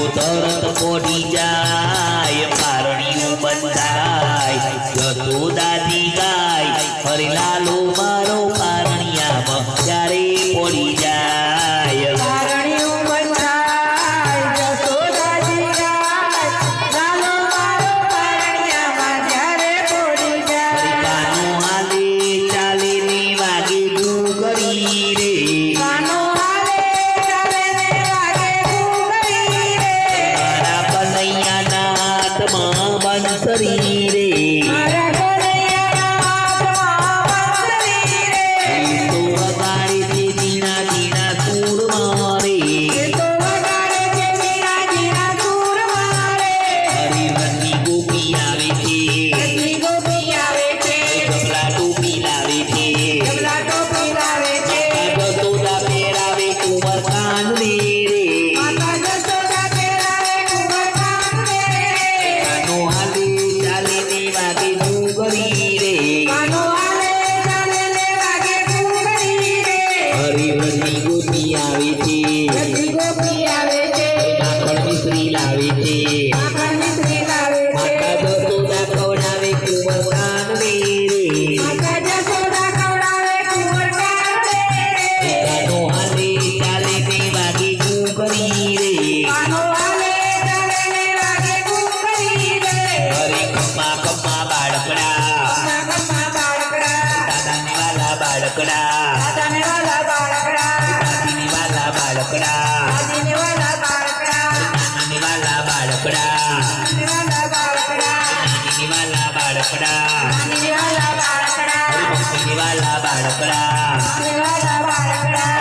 તું તરત પડી જાય પારણીયું બંધાય જતું દાદી ગાય ફરી લાલો ગલાટો છે. રે. માતા જસોદા પહેરાવે કુંવર કાનને રે રે. કાનો હાલે ચાલે આવે છે. હરી લાવે છે. बाळकडा. धनवाला बाळकडा. धनवाला बाळकडा. धनवाला बाळकडा. धनवाला बाळकडा. बाळकडा.